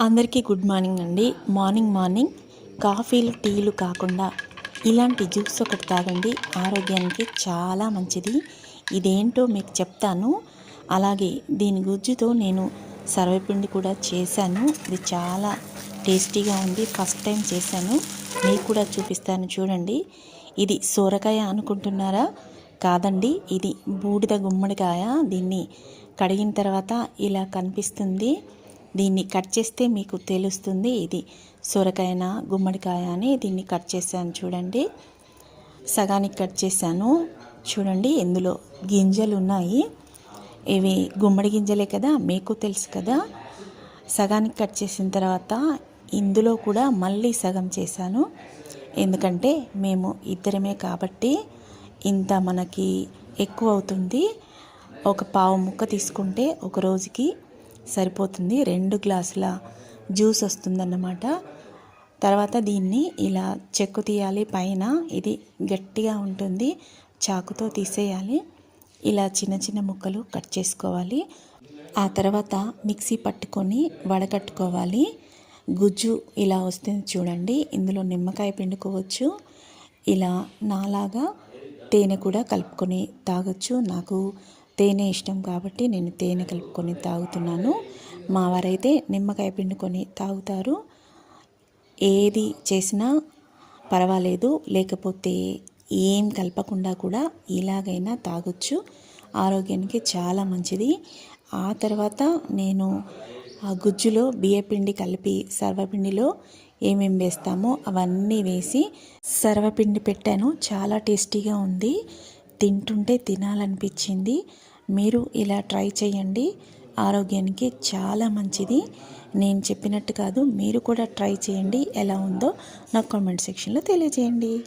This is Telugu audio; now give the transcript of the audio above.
అందరికీ గుడ్ మార్నింగ్ అండి. Morning morning. కాఫీలు టీలు కాకుండా ఇలాంటి జ్యూస్ ఒకటి తాగండి. ఆరోగ్యానికి చాలా మంచిది. ఇదేంటో మీకు చెప్తాను. అలాగే దీని గుజ్జుతో నేను సర్వపిండి కూడా చేశాను. ఇది చాలా టేస్టీగా ఉంది. ఫస్ట్ టైం చేశాను. మీకు కూడా చూపిస్తాను చూడండి. ఇది సోరకాయ అనుకుంటున్నారా? కాదండి. ఇది బూడిద గుమ్మడికాయ. దీన్ని కడిగిన తర్వాత ఇలా కనిపిస్తుంది. దీన్ని కట్ చేస్తే మీకు తెలుస్తుంది ఇది సొరకాయన గుమ్మడికాయ అని దీన్ని కట్ చేశాను చూడండి. సగానికి కట్ చేశాను. చూడండి ఇందులో గింజలు ఉన్నాయి. ఇవి గుమ్మడి గింజలే కదా మీకు తెలుసు కదా. సగానికి కట్ చేసిన తర్వాత ఇందులో కూడా మళ్ళీ సగం చేశాను. ఎందుకంటే మేము ఇద్దరమే కాబట్టి ఇంత మనకి ఎక్కువ అవుతుంది. ఒక పావు ముక్క తీసుకుంటే ఒక రోజుకి సరిపోతుంది. రెండు గ్లాసుల జ్యూస్ వస్తుందన్నమాట. తర్వాత దీన్ని ఇలా చెక్కు తీయాలి. పైన ఇది గట్టిగా ఉంటుంది. చాకుతో తీసేయాలి. ఇలా చిన్న చిన్న ముక్కలు కట్ చేసుకోవాలి. ఆ తర్వాత మిక్సీ పట్టుకొని వడకట్టుకోవాలి. గుజ్జు ఇలా వస్తుంది చూడండి. ఇందులో నిమ్మకాయ పిండుకోవచ్చు. ఇలా నాలాగా తేనె కూడా కలుపుకొని తాగొచ్చు. నాకు తేనె ఇష్టం కాబట్టి నేను తేనె కలుపుకొని తాగుతున్నాను. మా వారైతే నిమ్మకాయ పిండుకొని తాగుతారు. ఏది చేసినా పర్వాలేదు లేకపోతే ఏం కలపకుండా కూడా ఇలాగైనా తాగొచ్చు. ఆరోగ్యానికి చాలా మంచిది. ఆ తర్వాత నేను ఆ గుజ్జులో బియ్యపిండి కలిపి సర్వపిండిలో ఏమేమి వేస్తామో అవన్నీ వేసి సర్వపిండి పెట్టాను. చాలా టేస్టీగా ఉంది. తింటుంటే తినాలనిపించింది. మీరు ఇలా ట్రై చేయండి. ఆరోగ్యానికి చాలా మంచిది. నేను చెప్పినట్టు కాదు మీరు కూడా ట్రై చేయండి. ఎలా ఉందో నాకు కామెంట్ సెక్షన్లో తెలియజేయండి.